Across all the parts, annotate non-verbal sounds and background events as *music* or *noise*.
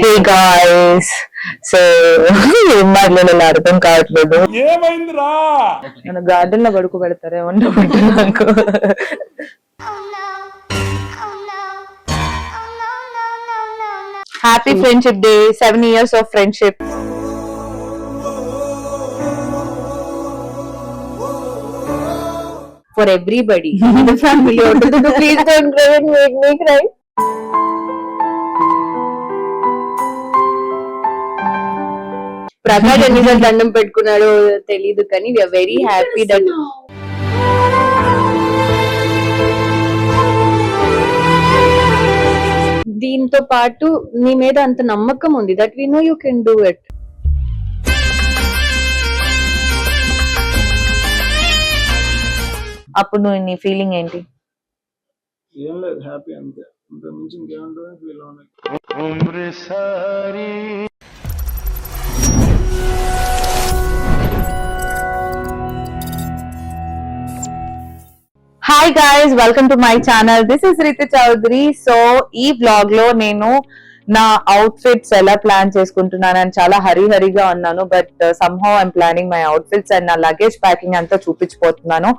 Hey guys so ఏం మాట్లాడాలో అర్థం కావట్లేదు ఏమైందిరా నన్ను గార్డెన్లో పడుకో పెడతారే ఉండబట్టి నాకు Oh no. Oh no. Oh no, no, no, no, no. Happy friendship day seven years of friendship for everybody. *laughs* the family *laughs* please don't cry and make me cry Prakash ఎన్నిసార్లు దండం పెట్టుకున్నాడో తెలియదు కానీ వీఆర్ వెరీ హ్యాపీ దట్ దీంతో పాటు నీ మీద అంత నమ్మకం ఉంది that we know you can do it అప్పుడు నువ్వు నీ ఫీలింగ్ ఏంటి ఏం లేదు హ్యాపీ అంతే అంత మించి ఇంకేముంటుంది feel అవునాయి hi guys welcome to my channel this is Riti Chaudhary so ఈ బ్లాగ్లో నేను నా అవుట్ఫిట్స్ ఎలా ప్లాన్ చేసుకుంటున్నాను అని చాలా హరి హరిగా ఉన్నాను but somehow I'm planning my outfits and నా లగేజ్ ప్యాకింగ్ అంతా చూపించిపోతున్నాను.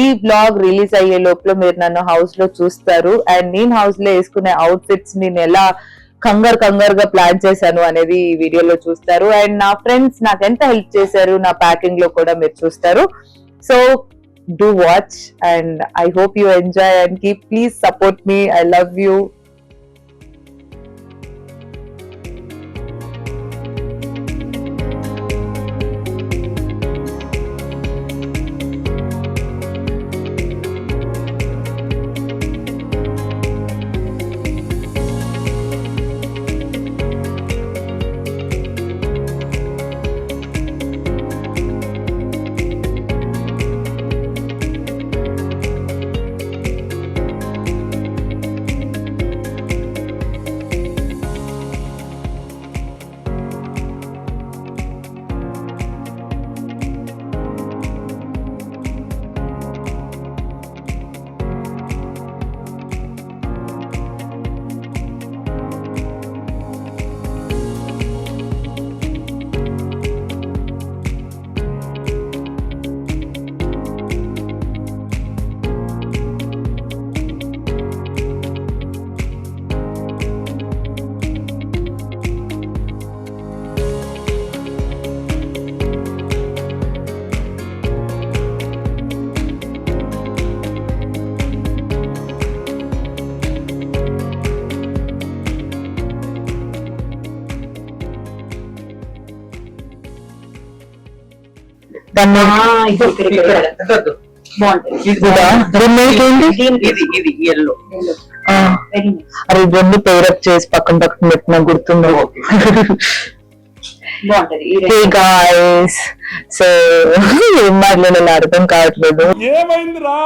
ఈ బ్లాగ్ రిలీజ్ అయ్యే లోపల మీరు నన్ను హౌస్లో చూస్తారు. అండ్ నేను హౌస్లో వేసుకునే అవుట్ఫిట్స్ నేను ఎలా కంగారు కంగారుగా ప్లాన్ చేశాను అనేది ఈ వీడియోలో చూస్తారు. అండ్ నా ఫ్రెండ్స్ నాకు ఎంత హెల్ప్ చేశారు నా ప్యాకింగ్లో కూడా మీరు చూస్తారు. So do watch and I hope you enjoy and keep please support me. I love you. అరే రెండు పేరప్ చేసి పక్కన పక్కన పెట్టిన గుర్తుందో? సో ఏం మాట్లాడాలో అర్థం కావట్లేదు. ఏమైందిరా?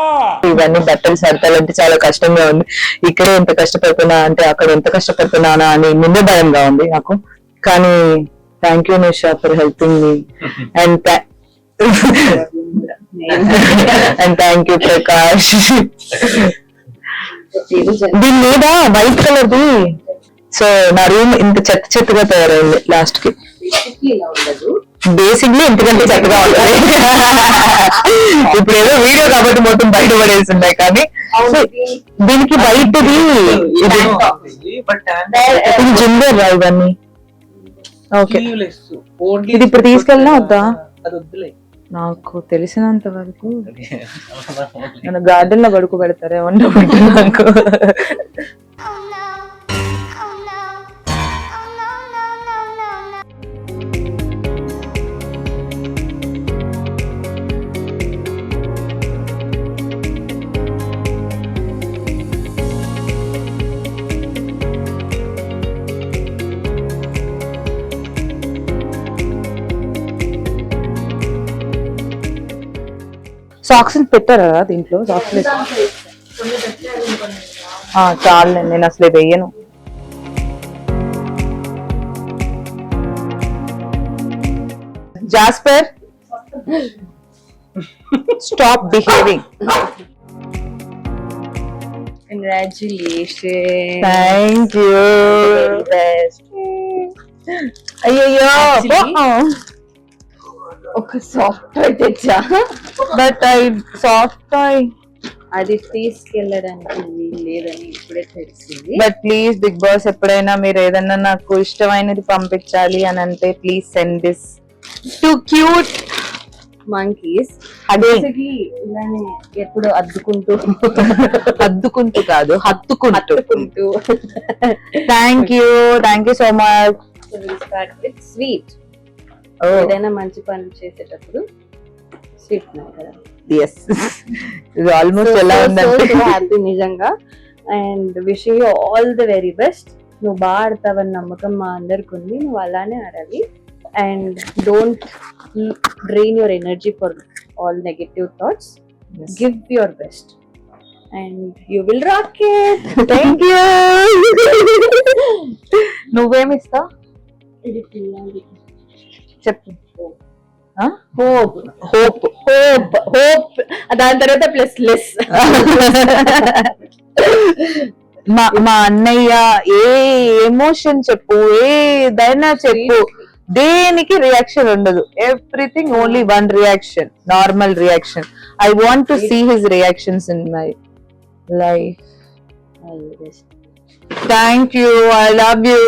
ఇవన్నీ బట్టలు సర్దాలంటే చాలా కష్టంగా ఉంది. ఇక్కడ ఎంత కష్టపడుతున్నా అంటే అక్కడ ఎంత కష్టపడుతున్నానా అని ముందే భయంగా ఉంది నాకు. కానీ thank you Nisha for helping me and and thank you Prakash దీని మీద వైట్ కలర్ ది సో నా రూమ్ ఇంత చెత్త చెత్తగా తయారైంది లాస్ట్కి బేసిక్లీ ఇంతకంటే చెత్తగా ఉంటుంది ఇప్పుడు ఏదో వీడియో కాబట్టి మొత్తం బయట పడేసి ఉన్నాయి కానీ దీనికి వైట్ ది ఇది. బట్ ఇది జింజర్ రా ఇవన్నీ? ఓకే ఇది ఇప్పుడు తీసుకెళ్ళినా వద్దా? అది వద్దులే. నాకు తెలిసినంత వరకు *laughs* నన్ను గార్డెన్లో పడుకో పెడతారే ఉండబట్టి నాకు సాక్స్ పెట్టారా దీంట్లో? సాక్స్ చాలు నేను అసలు వెయ్యను. Jasper stop behaving congratulation thank you అయ్యయ్యో ఒక సాఫ్ట్వేర్ తెచ్చా? బట్ ఐ సాఫ్ట్ టాయ్ అది తీసుకెళ్ళడానికి లేదని ఇప్పుడే తెలిసింది. బట్ ప్లీజ్ బిగ్ బాస్ ఎప్పుడైనా మీరు ఏదన్నా నాకు ఇష్టమైనది పంపించాలి అని అంటే please send this to cute monkeys అదే ఎప్పుడు అద్దుకుంటూ. అద్దుకుంటూ కాదు హత్తుకుంటూ. Thank you thank you so much sweet. ఏదైనా మంచి పనులు చేసేటప్పుడు స్వీట్ కదా. ఎస్ ఇది ఆల్మోస్ట్ ఎలా ఉందంటే హ్యాపీ నిజంగా. And wishing you all the very best నువ్వు బాగా ఆడతావని నమ్మకం మా అందరికి ఉంది. నువ్వు అలానే ఆడాలి. And don't drain your energy for all negative thoughts give your best and you will rock it thank you నువ్వేమి ఇస్తావు? చెప్పు హోప్ హోప్ హోప్ హోప్ దాని తర్వాత ప్లస్ లెస్ మా మా అన్నయ్య ఏ ఎమోషన్ చెప్పు ఏదైనా చెప్పు దేనికి రియాక్షన్ ఉండదు everything only one reaction normal reaction I want to see his reactions in my life thank you I love you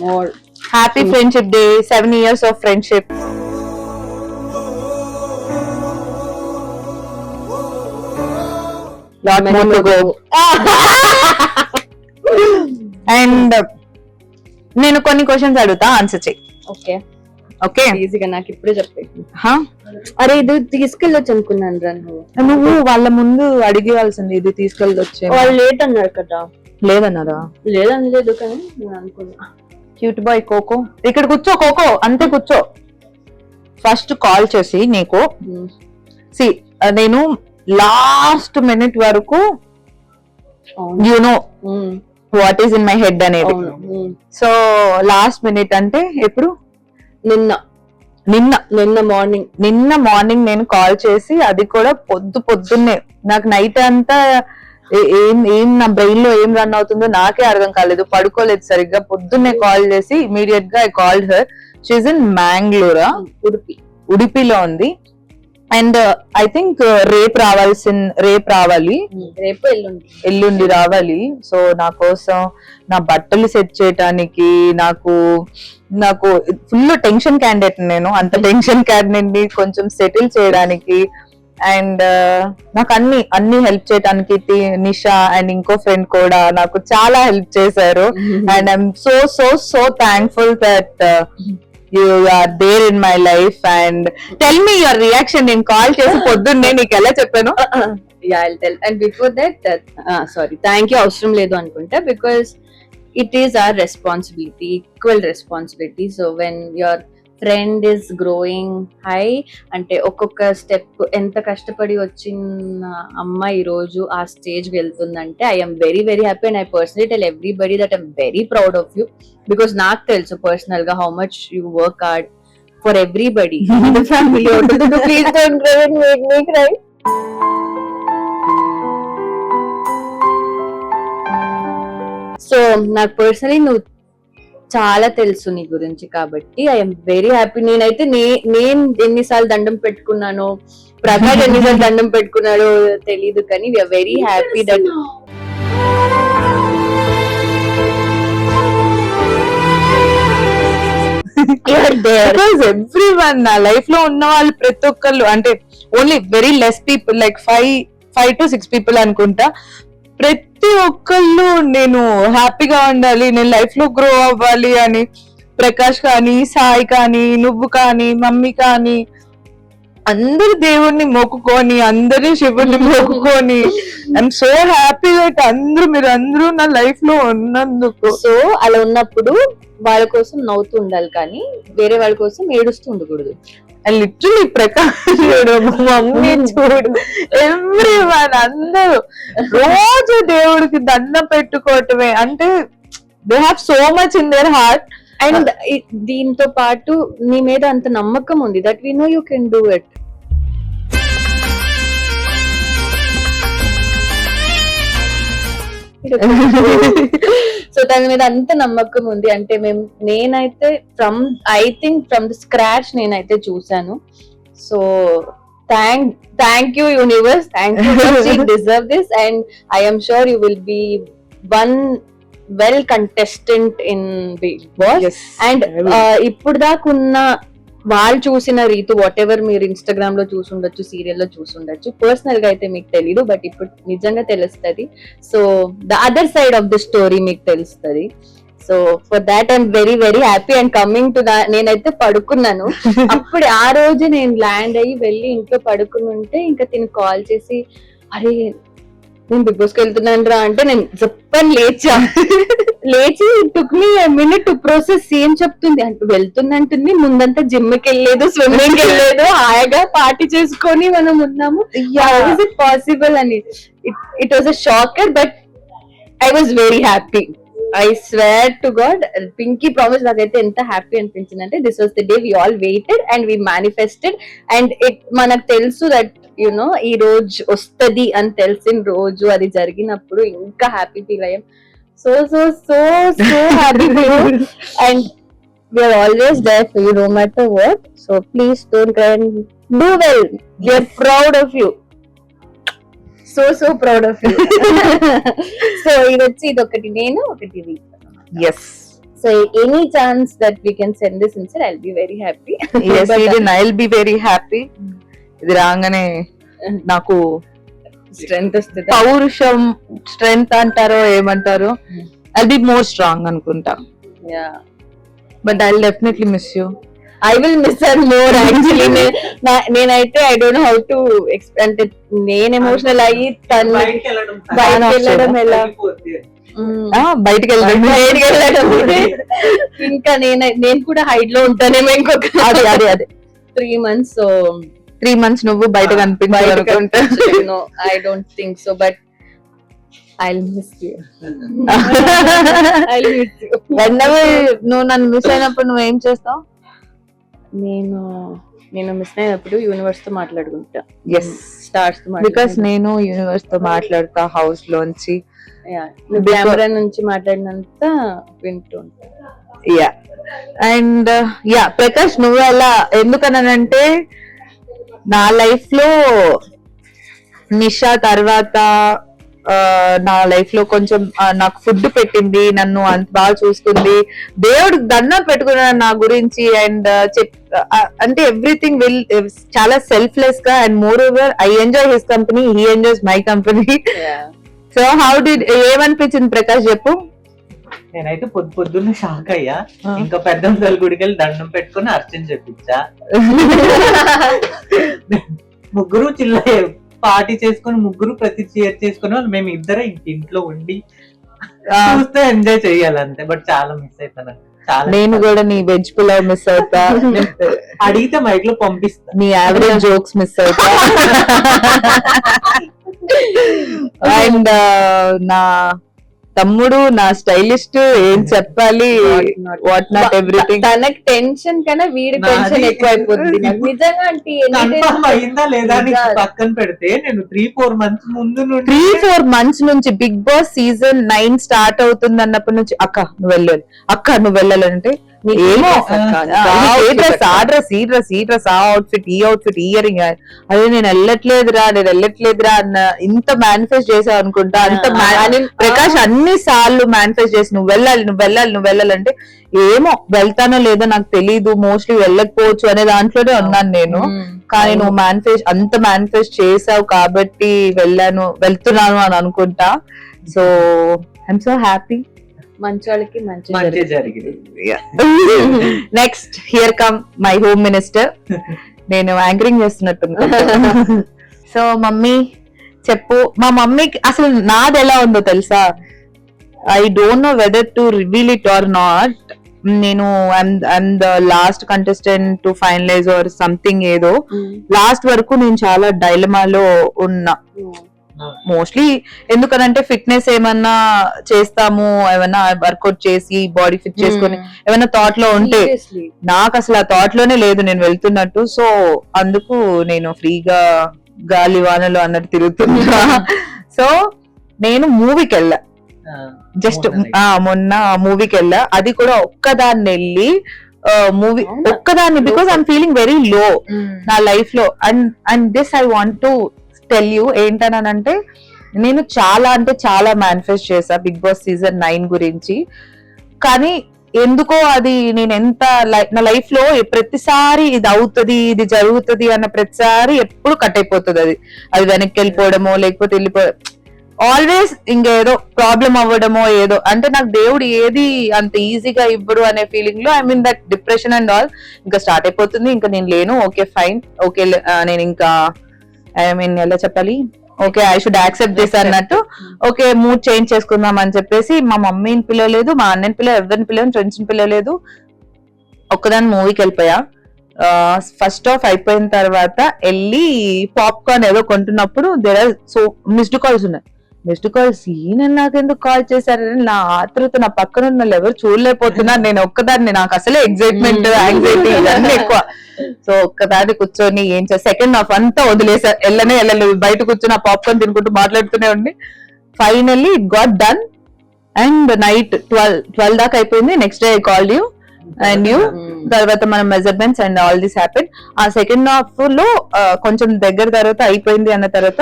more happy friendship day seven years of friendship. And నేను కొన్ని questions అడుగుతా answer చెయ్యి okay okay ఈజీగా నాకు ఇప్పుడే చెప్పేసి అరే ఇది తీసుకెళ్ళొచ్చు అనుకున్నాను రా నువ్వు. నువ్వు వాళ్ళ ముందు అడిగేవాల్సింది ఇది తీసుకెళ్ళొచ్చే వాళ్ళు లేట్ అన్నారు కదా. లేదన్నారా? లేదని లేదు కానీ నేను అనుకున్నా. Cute boy Coco. ఇక్కడ కూర్చో కోకో అంతే కూర్చో. ఫస్ట్ కాల్ చేసి నీకు. సి నేను లాస్ట్ మినిట్ వరకు you know what is in my head అనేది. సో లాస్ట్ మినిట్ అంటే ఎప్పుడు? నిన్న. నిన్న. నిన్న మార్నింగ్ నిన్న మార్నింగ్ నేను కాల్ చేసి అది కూడా పొద్దు పొద్దున్నే. నాకు నైట్ అంతా ఏ- ఏం నా బ్రెయిన్లో ఏం రన్ అవుతుందో నాకే అర్థం కాలేదు. పడుకోలేదు సరిగ్గా. పొద్దున్నే కాల్ చేసి ఇమీడియట్గా I called her she's in మ్యాంగ్లూరా Udupi. ఉడిపిలో ఉంది. అండ్ ఐ థింక్ రేపు రావాల్సిన రేపు రావాలి. రేపు ఎల్లుండి. ఎల్లుండి రావాలి. సో నా కోసం నా బట్టలు సెట్ చేయటానికి నాకు నాకు ఫుల్ టెన్షన్ క్యాండిడేట్ నేను. అంత టెన్షన్ క్యాండిడేట్ని కొంచెం సెటిల్ చేయడానికి అండ్ నాకు అన్ని అన్ని హెల్ప్ చేయడానికి నిషా అండ్ ఇంకో ఫ్రెండ్ కూడా నాకు చాలా హెల్ప్ చేశారు. *laughs* And I'm so so so thankful that you are there in my life and tell me your reaction నేను కాల్ చేసి పొద్దున్నే నీకు ఎలా చెప్పాను? And before that sorry thank you అవసరం లేదు అనుకుంటా because it is our responsibility equal responsibility so when your friend is growing high అంటే ఒక్కొక్క స్టెప్ ఎంత కష్టపడి వచ్చిన అమ్మ ఈ రోజు ఆ stage వెళ్తుందంటే I'm very very happy and I personally tell everybody that I'm very proud of you because నాకు తెలుసు పర్సనల్గా how much you work hard for everybody family please don't make me cry so నాకు personally నువ్వు చాలా తెలుసు నీ గురించి కాబట్టి ఐఎమ్ వెరీ హ్యాపీ నేనైతే నే నేను ఎన్నిసార్లు దండం పెట్టుకున్నానో ప్రకాష్ ఎన్నిసార్లు దండం పెట్టుకున్నాడో తెలియదు కానీ we're very happy that every one నా లైఫ్లో ఉన్న వాళ్ళు ప్రతి ఒక్కళ్ళు అంటే only very less people like five five to six people అనుకుంటా. ప్రతి ఒక్కళ్ళు నేను హ్యాపీగా ఉండాలి నేను లైఫ్లో గ్రో అవ్వాలి అని ప్రకాష్ కానీ సాయి కానీ నువ్వు కానీ మమ్మీ కానీ అందరు దేవుణ్ణి మొక్కుకొని అందరి శివుణ్ణి మొక్కుకొని ఐఎమ్ సో హ్యాపీ దట్ అందరూ మీరు అందరూ నా లైఫ్లో ఉన్నందుకు. సో అలా ఉన్నప్పుడు వాళ్ళ కోసం నవ్వుతూ ఉండాలి కానీ వేరే వాళ్ళ కోసం ఏడుస్తూ ఉండకూడదు. లిటరలీ ప్రకాష్ చూడు మమ్మీ చూడు ఎవ్రీ వన్ అందరూ రోజు దేవుడికి దండం పెట్టుకోవటమే. అంటే they have so much in their heart and దీంతో పాటు నీ మీద అంత నమ్మకం ఉంది. That we know you can do it so తన మీద అంత నమ్మకం ఉంది. అంటే మేము నేనైతే from I think from the scratch నేనైతే చూసాను so thank thank you universe thank you deserve this and I'm sure you will be one well contestant in Bigg Boss and. ఇప్పుడు దాకా ఉన్న వాళ్ళు చూసిన రీతు వాట్ ఎవర్ మీరు ఇన్స్టాగ్రామ్లో చూసుండొచ్చు సీరియల్లో చూసుండొచ్చు పర్సనల్గా అయితే మీకు తెలీదు బట్ ఇప్పుడు నిజంగా తెలుస్తుంది. So the other side of the story మీకు తెలుస్తుంది. So for that I'm very very happy and coming to the నేనైతే పడుకున్నాను. *laughs* అప్పుడు ఆ రోజు నేను ల్యాండ్ అయ్యి వెళ్ళి ఇంట్లో పడుకుని ఉంటే ఇంకా తిని కాల్ చేసి అరే నేను బిగ్ బాస్కి వెళ్తున్నాను రా అంటే నేను చెప్పని లేచా. లేచి took me minute to process ఏం చెప్తుంది? అంటే వెళ్తుందంటుంది ముందంతా జిమ్కి వెళ్ళలేదు స్విమ్మింగ్ వెళ్ళలేదు హాయిగా పార్టీ చేసుకొని మనం ఉన్నాము. ఇట్ పాసిబుల్ అని. It was a shocker but I was very happy I swear to god pinky promise నాకైతే ఎంత హ్యాపీ అనిపించింది అంటే this was the day we all waited and we manifested and it మనకు తెలుసు దట్ యునో ఈ రోజు వస్తుంది అని తెలిసిన రోజు అది జరిగినప్పుడు ఇంకా హ్యాపీ ఫీల్ అయ్యాం. So so so so happy feel and we're always there for you no matter work so please don't cry do well we're proud of you so so proud of you so ఇది వచ్చి ఇది ఒకటి నేను ఒకటి yes so any chance that we can send this ఇన్సర్ I'll be very happy yes even I will be very happy ఇది రాగానే నాకు strength వస్తుంది? పౌరుషం స్ట్రెంగ్త్ అంటారో ఏమంటారో ఐ బి మోర్ స్ట్రాంగ్ అనుకుంటా. But I definitely miss you I will miss uh more actually నేనైతే I don't how to అంటే నేను ఎమోషనల్ అయ్యి తను బయటికి వెళ్ళడం ఎలా? బయటికి వెళ్ళడం బయటికి వెళ్ళడం *laughs* ఇంకా నేను నేను కూడా హైట్లో ఉంటానేమో ఇంకొక అదే అదే అదే. Three months so three months నువ్వు బయట కనిపించాలి అనుకుంటా I don't think so but I miss నువ్వు నన్ను మిస్ అయినప్పుడు నువ్వు ఏం చేస్తావు? నేను నేను మిస్ అయినప్పుడు యూనివర్స్తో మాట్లాడుకుంటా. ఎస్ స్టార్స్తో బికాస్ నేను యూనివర్స్తో మాట్లాడతా హౌస్ లోంచి కెమెరా నుంచి మాట్లాడినంత వింటూ ఉంటా. యా అండ్ యా ప్రకాష్ నువ్వు అలా ఎందుకనంటే నా లైఫ్లో నిషా తర్వాత నా లైఫ్లో కొంచెం నాకు ఫుడ్ పెట్టింది నన్ను అంత బాగా చూసుకుంది. దేవుడు దండం పెట్టుకున్నాడు నా గురించి అండ్ చెప్ అంటే ఎవ్రీథింగ్ విల్ చాలా సెల్ఫ్లెస్గా and more over I enjoy his company he enjoys my company so how D ఏమనిపించింది ప్రకాష్ చెప్పు? నేనైతే పొద్దు పొద్దున్న షాక్ అయ్యా. ఇంకా పెద్ద గుడికి వెళ్ళి దండం పెట్టుకుని అర్చన చెప్పించా *laughs* ముగ్గురు చిల్ల పార్టీ చేసుకుని ముగ్గురు ప్రతి చీర్ చేసుకుని వాళ్ళు. మేము ఇద్దరే ఇంట్లో ఉండి. చూస్తే ఎంజాయ్ చెయ్యాలి అంతే బట్ చాలా మిస్ అవుతాను నేను కూడా నీ వెజ్ పులావ్ మిస్ అవుతా. *laughs* అడిగితే మైక్లో పంపిస్తా. నీ యావరేజ్ జోక్స్ మిస్ అవుతా. *laughs* అండ్ నా తమ్ముడు నా స్టైలిస్ట్ ఏం చెప్పాలి? వాట్ నాట్ ఎవ్రీథింగ్ తనకి టెన్షన్ కన్నా వీడి టెన్షన్ ఎక్కువ అయిపోతుంది *laughs* నిజంగా కన్ఫర్మ్ అయిందా లేదా. పక్కన పెడితే? నేను త్రీ ఫోర్ మంత్స్ ముందు త్రీ ఫోర్ మంత్స్ నుంచి Bigg Boss season nine start అవుతుంది అన్నప్పటి నుంచి అక్క నువ్వు వెళ్ళాలి అక్క నువ్వు వెళ్ళాలంటే ఆ, డ్రెస్ ఈ డ్రెస్ ఈ డ్రెస్ ఆ అవుట్ఫిట్ ఈ అవుట్ఫిట్ ఈ ఇయరింగ్ అదే నేను వెళ్ళట్లేదురా నేను వెళ్ళట్లేదురా అన్న ఇంత మేనిఫెస్ట్ చేసావు అనుకుంటా అంత ప్రకాష్ అన్ని సార్లు మేనిఫెస్ట్ చేసి నువ్వు వెళ్ళాలి నువ్వు వెళ్ళాలి నువ్వు వెళ్ళాలంటే ఏమో వెళ్తానో లేదో నాకు తెలీదు మోస్ట్లీ వెళ్ళకపోవచ్చు అనే దాంట్లోనే ఉన్నాను నేను. కానీ నువ్వు మేనిఫెస్ట్ అంత మేనిఫెస్ట్ చేసావు కాబట్టి వెళ్ళాను వెళ్తున్నాను అని అనుకుంటా. సో ఐఎమ్ సో హ్యాపీ మంచి వాళ్ళకి మంచి. జరిగింది. Next here come my home minister నేను యాంకరింగ్ చేస్తున్నట్టు సో మమ్మీ చెప్పు. మా మమ్మీకి అసలు నాది ఎలా ఉందో తెలుసా? I don't know whether to reveal it or not నేను the last contestant to finalize or something ఏదో. లాస్ట్ వరకు నేను చాలా డైలమాలో ఉన్నా. మ్మ్. మోస్ట్లీ ఎందుకనంటే ఫిట్నెస్ ఏమన్నా చేస్తాము ఏమన్నా వర్కౌట్ చేసి బాడీ ఫిట్ చేసుకొని ఏమన్నా థాట్లో ఉంటే. నాకు అసలు ఆ థాట్లోనే లేదు నేను వెళ్తున్నట్టు. సో అందుకు నేను ఫ్రీగా గాలి వానలు అన్నట్టు తిరుగుతున్నా. సో నేను మూవీకి వెళ్ళా. జస్ట్ మొన్న ఆ మొన్న మూవీకి వెళ్ళా. అది కూడా ఒక్కదాన్ని వెళ్ళి మూవీ? ఒక్కదాన్ని because I'm feeling very low నా లైఫ్లో. And and this I want to tell you ఏంటనంటే నేను చాలా అంటే చాలా మేనిఫెస్ట్ చేశా బిగ్ బాస్ సీజన్ నైన్ గురించి. కానీ ఎందుకో అది నేను ఎంత నా లైఫ్లో ప్రతిసారి ఇది అవుతుంది ఇది జరుగుతుంది అన్న ప్రతిసారి ఎప్పుడు కట్ అయిపోతుంది అది. అది వెనక్కి వెళ్ళిపోవడమో లేకపోతే వెళ్ళిపో ఆల్వేస్ ఇంకేదో ప్రాబ్లం అవ్వడమో ఏదో. అంటే నాకు దేవుడు ఏది అంత ఈజీగా ఇవ్వడు అనే ఫీలింగ్లో I mean that depression and all ఇంకా స్టార్ట్ అయిపోతుంది. ఇంకా నేను లేను ఓకే ఫైన్ ఓకే నేను ఇంకా ఐ మీన్ ఎలా చెప్పాలి? Okay I should accept this అన్నట్టు. ఓకే మూడ్ చేంజ్ చేసుకుందాం అని చెప్పేసి మా మమ్మీని పిలవలేదు మా అన్నని పిల్ల ఎవరిని పిల్లలు ఫ్రెండ్స్ని పిలవలేదు. ఒక్కదాని మూవీకి వెళ్ళిపోయా. ఫస్ట్ ఆఫ్ అయిపోయిన తర్వాత వెళ్ళి పాప్కార్న్ ఏదో కొంటున్నప్పుడు there are so missed calls ఉన్నాయి. మిస్డ్ కాల్స్ ఈయన నాకెందుకు కాల్ చేశారని నా ఆతృత నా పక్కన ఉన్న ఎవరు చూడలేకపోతున్నారు నేను ఒక్కదాన్ని నాకు అసలే ఎగ్జైట్మెంట్ యాంగ్జైటీ ఇవన్నీ ఎక్కువ. సో ఒక్కదాన్ని కూర్చొని ఏం చే సెకండ్ హాఫ్ అంతా వదిలేసా. వెళ్ళనే వెళ్ళలేదు. బయట కూర్చొని ఆ పాప్కార్న్ తినుకుంటూ మాట్లాడుతూనే ఉండి. Finally it got done and night twelve twelve దాకా అయిపోయింది. Next day I call you and you తర్వాత మన measurements and all this happen ఆ సెకండ్ హాఫ్లో కొంచెం దగ్గర తర్వాత అయిపోయింది అన్న తర్వాత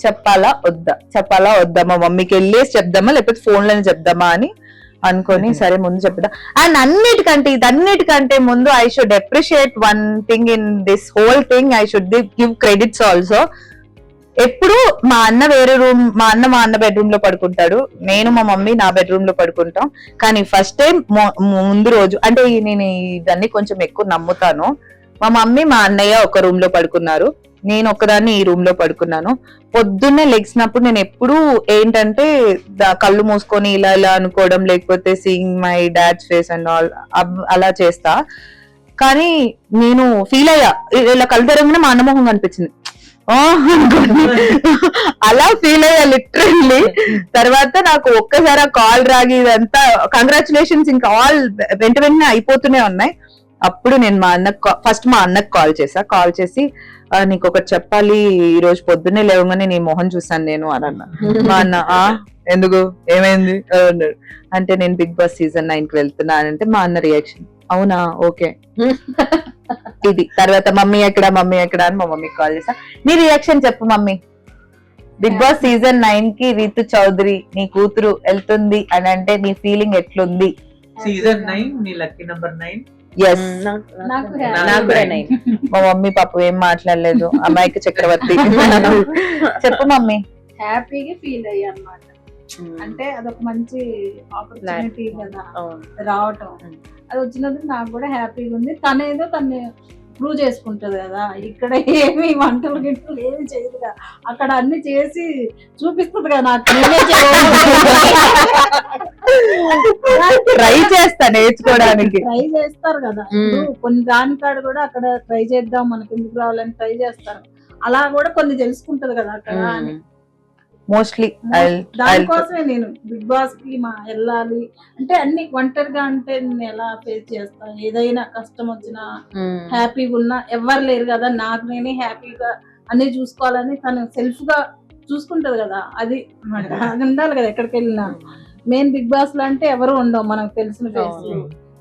చెప్పాలా వద్దా? చెప్పాలా వద్దా? మా మమ్మీకి వెళ్ళేసి చెప్దామా? లేకపోతే ఫోన్లోనే చెప్దామా అని అనుకొని Mhm. సరే ముందు చెప్దా అండ్ అన్నిటికంటే ఇదన్నిటికంటే ముందు I should appreciate one thing in this whole thing I should give credits also ఎప్పుడు మా అన్న వేరే రూమ్ మా అన్న మా అన్న బెడ్రూమ్లో పడుకుంటాడు. నేను మా మమ్మీ నా బెడ్రూమ్లో పడుకుంటాం. కానీ ఫస్ట్ టైం ముందు రోజు అంటే నేను ఇవన్నీ కొంచెం ఎక్కువ నమ్ముతాను. మా మమ్మీ మా అన్నయ్య ఒక రూమ్లో పడుకున్నారు. నేను ఒకదాన్ని ఈ రూమ్లో పడుకున్నాను. పొద్దున్నే లెగ్సినప్పుడు నేను ఎప్పుడు ఏంటంటే కళ్ళు మూసుకొని ఇలా ఇలా అనుకోవడం లేకపోతే seeing my dad's face and all అలా చేస్తా. కానీ నేను ఫీల్ అయ్యా. ఇలా కళ్ళు తెరగానే మా అన్నమోహం కనిపించింది. అలా ఫీల్ అయ్యా లిటరల్లీ తర్వాత నాకు ఒక్కసారి ఆ కాల్ రాగి ఇదంతా కంగ్రాచులేషన్స్ ఇంకా ఆల్ వెంట వెంటనే అయిపోతూనే ఉన్నాయి. అప్పుడు నేను మా అన్నకు ఫస్ట్ మా అన్నకు కాల్ చేసా కాల్ చేసి నీకు ఒకటి చెప్పాలి ఈ రోజు పొద్దున్నే లేవగానే నీ మొహం చూసాను నేను అని అన్న. మా అన్న ఆ ఎందుకు? ఏమైంది? అన్నాడు. అంటే నేను బిగ్ బాస్ సీజన్ నైన్కి వెళ్తున్నా అని అంటే మా అన్న రియాక్షన్ అవునా? ఓకే. ఇది. తర్వాత మమ్మీ ఎక్కడ మమ్మీ ఎక్కడ అని మా మమ్మీకి కాల్ చేసా నీ రియాక్షన్ చెప్పు మమ్మీ. బిగ్ బాస్ సీజన్ నైన్కి రీతు చౌదరి నీ కూతురు వెళ్తుంది అని అంటే నీ ఫీలింగ్ ఎట్లుంది? సీజన్ నైన్ నీ లక్కీ నంబర్ నైన్ ఎస్. మా మమ్మీ పాప ఏం మాట్లాడలేదు. అమ్మాయికి చక్రవర్తి. చెప్పు మమ్మీ. హ్యాపీగా ఫీల్ అయ్యా అనమాట అంటే అదొక మంచి ఆపర్చునిటీ కదా. రావటం. అది వచ్చినందుకు నాకు కూడా హ్యాపీగా ఉంది. తనేదో తను ప్రూవ్ చేసుకుంటది కదా. ఇక్కడ ఏమి వంటలు గింటలు ఏమి చేయదు కదా. అక్కడ అన్ని చేసి చూపిస్తుంది కదా నాకు. నేనే ట్రై చేస్తా నేర్చుకోవడానికి. ట్రై చేస్తారు కదా. కొన్ని దానికాడ కూడా అక్కడ ట్రై చేద్దాం మనకి ఎందుకు రావాలని ట్రై చేస్తారు. అలా కూడా కొన్ని తెలుసుకుంటది కదా అక్కడ. అని మోస్ట్లీ దానికోసమే నేను బిగ్ బాస్కి మా వెళ్ళాలి. అంటే అన్ని ఒంటరిగా అంటే నేను ఎలా ఫేస్ చేస్తా? ఏదైనా కష్టం వచ్చినా. హ్యాపీగా ఉన్నా ఎవరు లేరు కదా. నాకు నేనే హ్యాపీగా అన్ని చూసుకోవాలని తను సెల్ఫ్గా చూసుకుంటది కదా. అది అన్నమాట. అది ఉండాలి కదా ఎక్కడికి వెళ్ళినా. మెయిన్ బిగ్ బాస్లో అంటే ఎవరు ఉండవు మనకు తెలిసిన ఫేస్.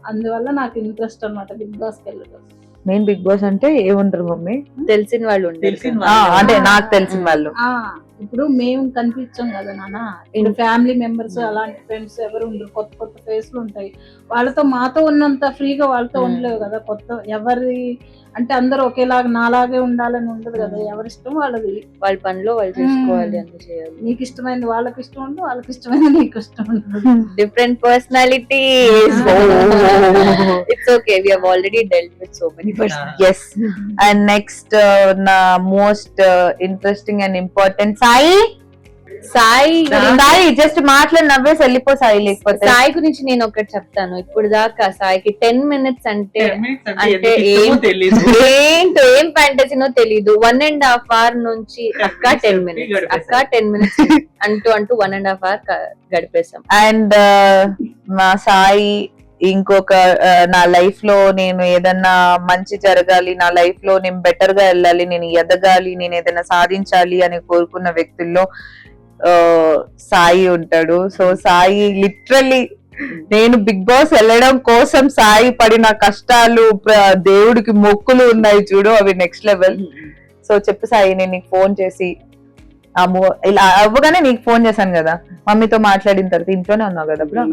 అందువల్ల నాకు ఇంట్రెస్ట్ అన్నమాట బిగ్ బాస్కి వెళ్ళడం మెయిన్ బిగ్ బాస్ అంటే ఏముంటారు మమ్మీ? తెలిసిన వాళ్ళు అంటే నాకు తెలిసిన వాళ్ళు. ఆ. ఇప్పుడు మేము కనిపించాం కదా నాన్న. ఇప్పుడు ఫ్యామిలీ మెంబర్స్ అలాంటి ఫ్రెండ్స్ ఎవరు ఉండరు. కొత్త కొత్త ఫేస్లు ఉంటాయి. వాళ్ళతో మాతో ఉన్నంత ఫ్రీగా వాళ్ళతో Hmm. ఉండలేవు కదా. కొత్త ఎవరి అంటే అందరూ ఒకేలాగా నాలాగే ఉండాలని ఉండదు కదా. Hmm. ఎవరి ఇష్టం వాళ్ళది. వాళ్ళ పనిలో వాళ్ళు చేసుకోవాలి. అన్ని చేయాలి. నీకు ఇష్టమైనది వాళ్ళకి ఇష్టం ఉండదు వాళ్ళకి ఇష్టమైనది నీకు ఇష్టం ఉండదు different personality it's okay we have already dealt with so many persons and next నా most interesting and important Sai? Sai Sai. Just మాట్లాడి నవ్వేసి వెళ్ళిపో సాయి లేకపోతే. సాయి గురించి నేను ఒకటి చెప్తాను. ఇప్పుడు దాకా సాయికి టెన్ మినిట్స్ అంటే అంటే ఏంటో ఏం ఫ్యాంటసీనో తెలీదు. వన్ అండ్ హాఫ్ అవర్ నుంచి అక్క టెన్ మినిట్స్. అక్క టెన్ మినిట్స్ *laughs* అంటూ అంటూ వన్ అండ్ హాఫ్ అవర్ గడిపేశాం. అండ్ మా సాయి ఇంకొక నా లైఫ్లో నేను ఏదన్నా మంచి జరగాలి నా లైఫ్లో నేను బెటర్గా వెళ్ళాలి నేను ఎదగాలి నేను ఏదైనా సాధించాలి అని కోరుకున్న వ్యక్తుల్లో సాయి ఉంటాడు. సో సాయి లిటరల్లీ నేను బిగ్ బాస్ వెళ్ళడం కోసం సాయి పడిన కష్టాలు దేవుడికి మొక్కులు ఉన్నాయి చూడు అవి నెక్స్ట్ లెవెల్ సో చెప్పు సాయి నేను నీకు ఫోన్ చేసి ఇలా అవ్వగానే నీకు ఫోన్ చేశాను కదా. మమ్మీతో మాట్లాడిన తర్వాత ఇంట్లోనే ఉన్నావు కదా అప్పుడు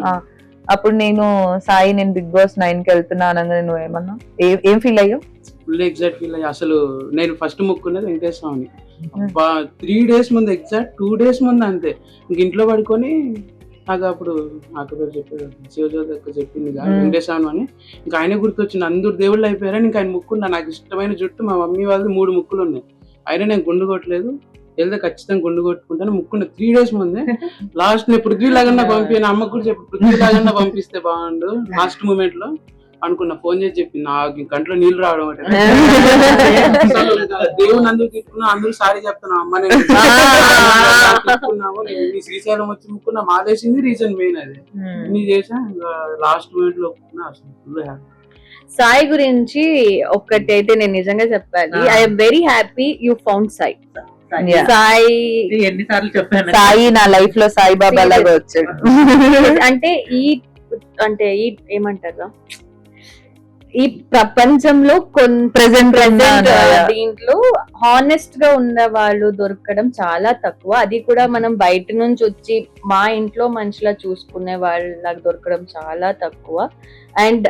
అప్పుడు నేను సాయి నేను బిగ్ బాస్ నైన్కి వెళ్తున్నా అనగానే నువ్వు ఏమన్నా? ఏ- ఫీల్ అయ్యావు? ఫుల్ ఎగ్జాక్ట్ ఫీల్ అయ్యి. అసలు నేను ఫస్ట్ ముక్కున్నది వెంకటేశ్వర స్వామిని అబ్బా త్రీ డేస్ ముందు ఎగ్జాక్ట్ టూ డేస్ ముందు అంతే. ఇంక ఇంట్లో పడుకొని నాకు అప్పుడు నాకు పేరు చెప్పారు శివజ్యోతి అక్క చెప్పింది. వెంకటేశ్వర అని. ఇంకా ఆయన గుర్తొచ్చింది అందరు దేవుళ్ళు అయిపోయారని ఇంకా ఆయన ముక్కున్నా. నాకు ఇష్టమైన జుట్టు మా మమ్మీ వాళ్ళది మూడు ముక్కులు ఉన్నాయి. అయినా నేను గుండు కొట్టలేదు. వెళ్తే ఖచ్చితంగా గుండు కొట్టుకుంటాను. ముక్కున్న త్రీ డేస్ ముందే లాస్ట్ నేను పృథ్వీ లాగన్నా పంపిన అమ్మకు కూడా చెప్పి పృథ్వీ లాగన్నా పంపిస్తే బాగుండు. లాస్ట్ మూమెంట్లో అనుకున్న ఫోన్ చేసి చెప్పింది. నాకు కంట్లో నీళ్ళు రావడం దేవుని అందరూ తిట్టుకున్నా అందరూ సారీ చెప్తున్నా అమ్మ నేను నీ శ్రీశైలం వచ్చి ముక్కున్నా మాదేసింది రీజన్ మెయిన్ అది. నీ చేసా ఇంకా లాస్ట్ మూమెంట్లో అసలు సాయి గురించి ఒక్కటి అయితే నేను నిజంగా చెప్పాలి. I'm very happy you found Sai. Sai. ఎన్నిసార్లు చెప్పాను. సాయి నా లైఫ్లో సాయిబాబా లాగా వచ్చాడు. *laughs* అంటే ఈ అంటే ఈ ఏమంటారు? ఈ ప్రపంచంలో yeah. దీంట్లో హానెస్ట్గా ఉన్న వాళ్ళు దొరకడం చాలా తక్కువ. అది కూడా మనం బయట నుంచి వచ్చి మా ఇంట్లో మనుషులా చూసుకునే వాళ్ళకి దొరకడం చాలా తక్కువ. అండ్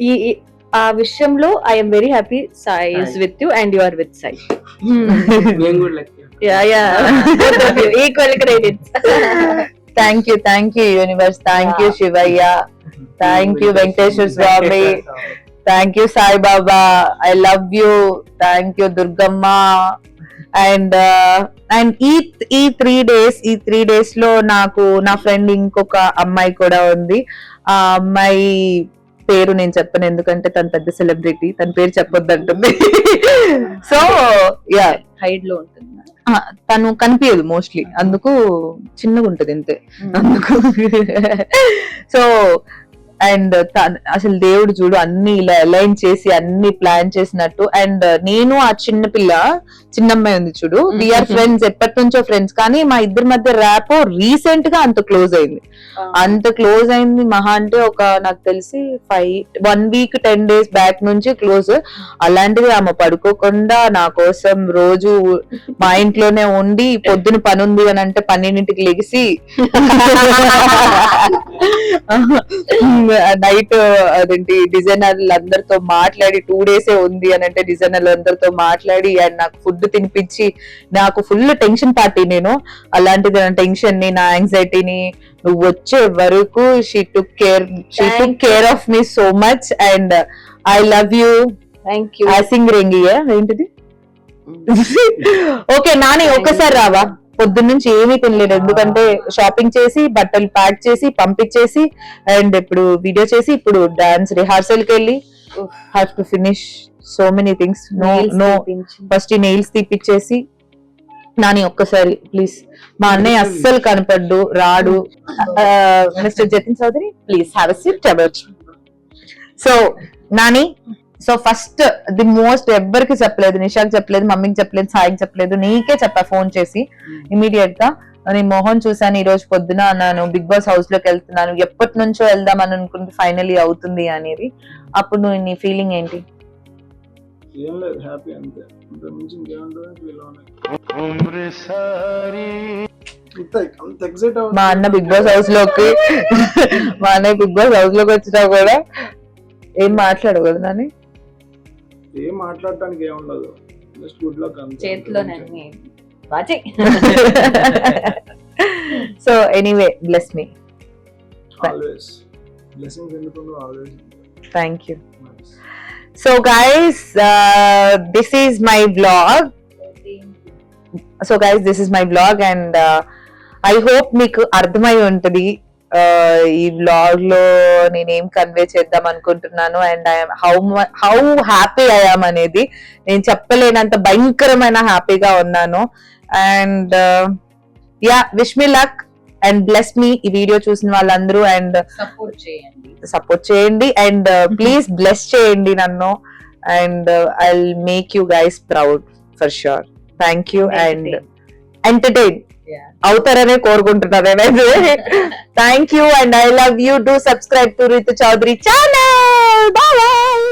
ఈ- ఆ విషయంలో I'm very happy Sai is. With you and you are with Sai equal credits thank you thank you universe thank you Shivayya thank you Venkateswara Swami thank you Saibaba I love you thank you Durgamma and and ఈ ఈ three days ఈ three డేస్లో నాకు నా friend ఇంకొక అమ్మాయి కూడా ఉంది. ఆ అమ్మాయి పేరు నేను చెప్పను ఎందుకంటే తను పెద్ద సెలబ్రిటీ తన పేరు చెప్పొద్దు అంటుంది సో యా హైడ్లో ఉంటుంది తను కనిపించదు మోస్ట్లీ అందుకు చిన్నగా ఉంటది అంతే అందుకు *laughs* సో అండ్ అసలు దేవుడు చూడు అన్ని ఇలా అలైన్ చేసి అన్ని ప్లాన్ చేసినట్టు. అండ్ నేను ఆ చిన్న పిల్ల చిన్నమ్మాయి ఉంది చూడు. వీఆర్ ఫ్రెండ్స్ ఎప్పటి నుంచో ఫ్రెండ్స్ కానీ మా ఇద్దరి మధ్య ర్యాపో రీసెంట్గా అంత క్లోజ్ అయింది. అంత క్లోజ్ అయింది మహా అంటే ఒక నాకు తెలిసి five one week ten days back నుంచి క్లోజ్ అలాంటిది ఆమె పడుకోకుండా నా కోసం రోజు మా ఇంట్లోనే ఉండి పొద్దున పని ఉంది అని అంటే పన్నెండింటికి లెగిసి *laughs* *laughs* నైట్ అదేంటి డిజైనర్లు అందరితో మాట్లాడి టూ డేసే ఉంది అని అంటే డిజైనర్లు అందరితో మాట్లాడి అండ్ నాకు ఫుడ్ తినిపించి నాకు ఫుల్ టెన్షన్ పార్టీ నేను. అలాంటిది నా టెన్షన్ని నా యాంగ్జైటీని నువ్వు వచ్చే వరకు she took care she took care of me so much and I love you thank you Singh రింగియా ఏంటిది? *laughs* ఓకే నాని ఒక్కసారి రావా? పొద్దున్న నుంచి ఏమీ తినలేదు. ఎందుకంటే షాపింగ్ చేసి బట్టలు ప్యాక్ చేసి పంపించేసి అండ్ ఇప్పుడు వీడియో చేసి ఇప్పుడు డాన్స్ రిహార్సల్కి వెళ్ళి have to finish so many things no no first ఈ నెయిల్స్ తీపిచ్చేసి నాని ఒక్కసారి ప్లీజ్ మా అన్నయ్య అస్సలు కనపడ్డు రాడు. Mister Jatin Chaudhary please have a sit about so Nani so first the most ఎవ్వరికి చెప్పలేదు. నిషాకి చెప్పలేదు మమ్మీకి చెప్పలేదు సాయికి చెప్పలేదు. నీకే చెప్పా ఫోన్ చేసి ఇమీడియట్గా నీ మొహం చూసాను ఈ రోజు పొద్దున అన్నాను బిగ్ బాస్ హౌస్లోకి వెళ్తున్నాను ఎప్పటి నుంచో వెళ్దాం అని అనుకుంటే ఫైనలీ అవుతుంది అనేది. అప్పుడు నువ్వు నీ ఫీలింగ్ ఏంటి? మా అన్న బిగ్ బాస్ హౌస్లోకి మా అన్నయ్య బిగ్ బాస్ హౌస్లోకి వచ్చినా కూడా ఏం మాట్లాడు కదా నాని. ఏం మాట్లాడటానికి ఏం ఉండదు. జస్ట్ గుడ్ లక్ అంతే. చేతిలోనే bhaji *laughs* so anyway bless me always blessings ఎందుకు always thank you so guys this is my blog so guys this is my blog and I hope మీకు అర్థమై ఉంటది. ఈ బ్లాగ్లో నేనేం కన్వే చేద్దాం అనుకుంటున్నాను and I'm how how happy I am నేను చెప్పలేనంత భయంకరమైన హ్యాపీగా ఉన్నాను. And ya wish me luck and bless me ఈ వీడియో చూసిన వాళ్ళందరూ అండ్ సపోర్ట్ చేయండి. సపోర్ట్ చేయండి అండ్ ప్లీజ్ బ్లెస్ చేయండి నన్ను and I make you guys proud for sure thank you and entertain. అవుతారనే కోరుకుంటున్నాను నేనైతే. Thank you and I love you do subscribe to Ritu Chaudhary channel bye